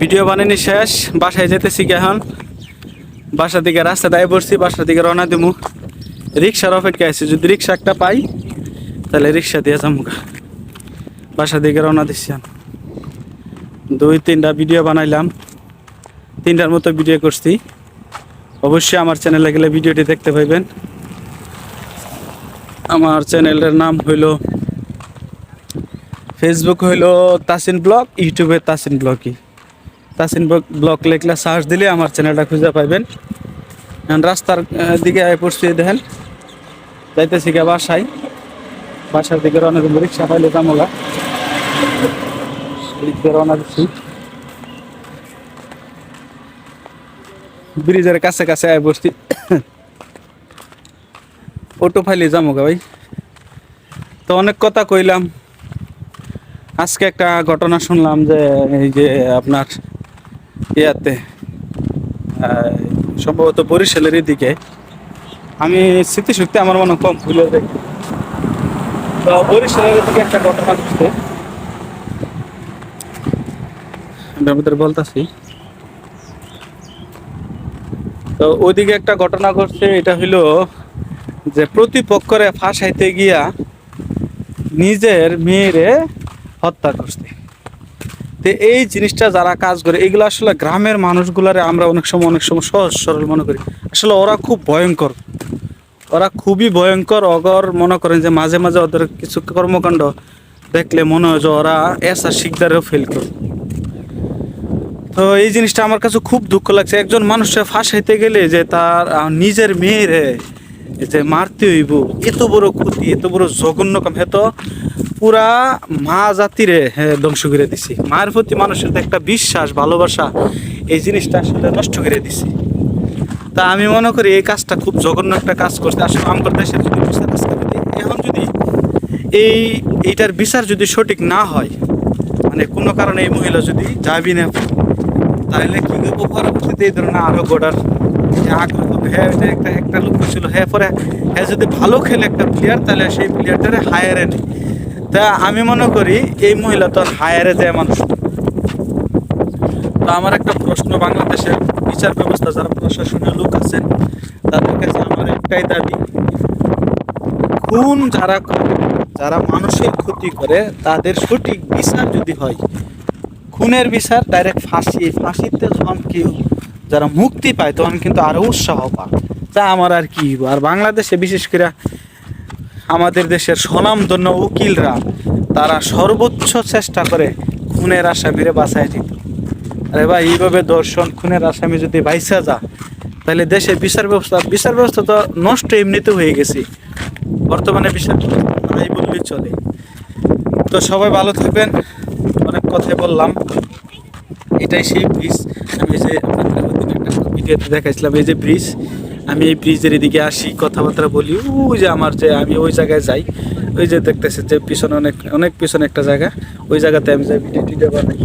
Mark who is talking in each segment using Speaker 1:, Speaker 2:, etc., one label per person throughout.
Speaker 1: Video বানানি শেষ, বাসায় যেতেছি এখন। বাসা দিকে রাস্তা দায় পড়ছি বাসা দিকে রওনা দিমু। রিক্সার অপেক্ষা আছে, যদি রিক্সা একটা পাই, তাহলে রিক্সা দিয়ে যাব গা। বাসা দিকে রওনা দিচ্ছি। দুই, তিনটা ভিডিও বানাইলাম। তিনটার মতো ভিডিও করছি। অবশ্যই আমার চ্যানেলে গেলে ভিডিওটি দেখতে পাইবেন। আমার চ্যানেলের নাম হইল ফেসবুক হইল তাসিন ব্লগ ইউটিউবে তাসিন ব্লগই। তাসিন ব্লগ লিখলে সার্চ দিলে আমার চ্যানেলটা খুঁজে পাইবেন। রাস্তার দিকে পড়ছি, দেখেন। যাইতেছি গা বাসায়। বাসার দিকে রওনা রিক্সা পাইলে দিকে রওনা ব্রিজের কাছে কাছে আয় পড়ছি অটো ফাইলে যামোগা ভাই। তো অনেক কথা কইলাম। আজকে একটা ঘটনা শুনলাম যে, এই যে আপনার ইয়াতে সম্ভবত বরিশালের দিকে আমি স্মৃতিশক্তি আমার মনে কম ভুলে যাই। তো বরিশালের একটা ঘটনা ঘটছে। আমি তো ওইদিকে একটা ঘটনা ঘটছে, এটা হইল যে প্রতিপক্ষরে ফাঁসাইতে গিয়া নিজের মেয়েরে হত্যা করছে। তো এই জিনিসটা যারা কাজ করে, এগুলো আসলে গ্রামের মানুষগুলারে আমরা অনেক সময় অনেক সময় সহজ সরল মনে করি। আসলে ওরা খুব ভয়ঙ্কর। ওরা খুবই ভয়ঙ্কর, অগর মনে করেন যে মাঝে মাঝে ওদের কিছু কর্মকাণ্ড দেখলে মনে হয় যে ওরা এসা শিকদারেও ফেল করে। তো এই জিনিসটা আমার কাছে খুব দুঃখ লাগছে। একজন মানুষের ফাঁসাইতে গেলে যে তার নিজের মেয়েরে যে মারতে হইব, এত বড় ক্ষতি, এত বড় জঘন্য কাম হে তো পুরা মা জাতিরে ধ্বংস করে দিছি। মায়ের প্রতি মানুষের একটা বিশ্বাস, ভালোবাসা, এই জিনিসটা আসলে নষ্ট করে দিছি। তা আমি মনে করি এই কাজটা খুব জঘন্য একটা কাজ করছে। আসলে আমার দেশের যদি বিচার এখন যদি এই, এইটার বিচার যদি সঠিক না হয় মানে কোনো কারণে এই মহিলা যদি যাবি না, তাহলে কি করব? পরবর্তীতে এই ধরনের আরও গোড়ার হ্যাঁ একটা একটা লোক ছিল। হ্যাঁ পরে হ্যাঁ যদি ভালো খেলে একটা প্লেয়ার তাহলে সেই প্লেয়ারটারে হায়ারে নেই তা আমি মনে করি এই মহিলা তো হায়ারে যায় মানুষ। তো আমার একটা প্রশ্ন, বাংলাদেশের বিচার ব্যবস্থা যারা প্রশাসনের লোক আছেন, তাদের কাছে আমার একটাই দাবি, খুন যারা করে, যারা মানুষের ক্ষতি করে, তাদের সঠিক বিচার যদি হয়, খুনের বিচার ডাইরেক্ট ফাঁসি, ফাঁসিতে যখন কেউ যারা মুক্তি পায়, তখন কিন্তু আরও উৎসাহ পায় তা আমার আর কি আর বাংলাদেশে বিশেষ করে আমাদের দেশের স্বনামধন্য উকিলরা তারা সর্বোচ্চ চেষ্টা করে খুনের আসামিরে বাঁচায় দিত। আরে ভাই, এইভাবে দর্শন, খুনের আসামি যদি বাইসা যা তাহলে দেশের বিচার ব্যবস্থা বিচার ব্যবস্থা তো নষ্ট এমনিতে হয়ে গেছে। বর্তমানে বিচার ব্যবস্থা বললেই চলে। তো সবাই ভালো থাকবেন। অনেক কথাই বললাম। এটাই সেই ব্রিজ আমি যে আপনাদের একটা ভিডিওতে দেখাইছিলাম, এই যে ব্রিজ আমি এই ব্রিজের এদিকে আসি, কথাবার্তা বলি, ওই যে আমার যে আমি ওই জায়গায় যাই, ওই যে দেখতেছে যে পিছনে অনেক অনেক পিছনে একটা জায়গা, ওই জায়গাতে আমি যাই, ভিডিও টিডিও বানাই।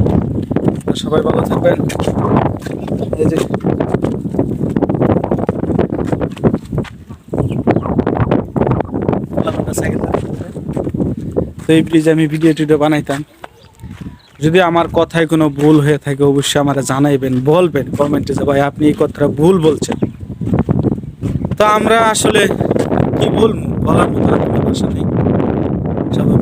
Speaker 1: সবাই ভালো থাকবেন। এই যে তো এই ব্রিজে আমি ভিডিও টিডিও বানাইতাম। যদি আমার কথায় কোনো ভুল হয়ে থাকে, অবশ্যই আমার জানাইবেন, বলবেন, কমেন্টে যে, ভাই, আপনি এই কথাটা ভুল বলছেন। তো আমরা আসলে কি বলব? বলার মতো আর কোনো ভাষা নেই। সবাই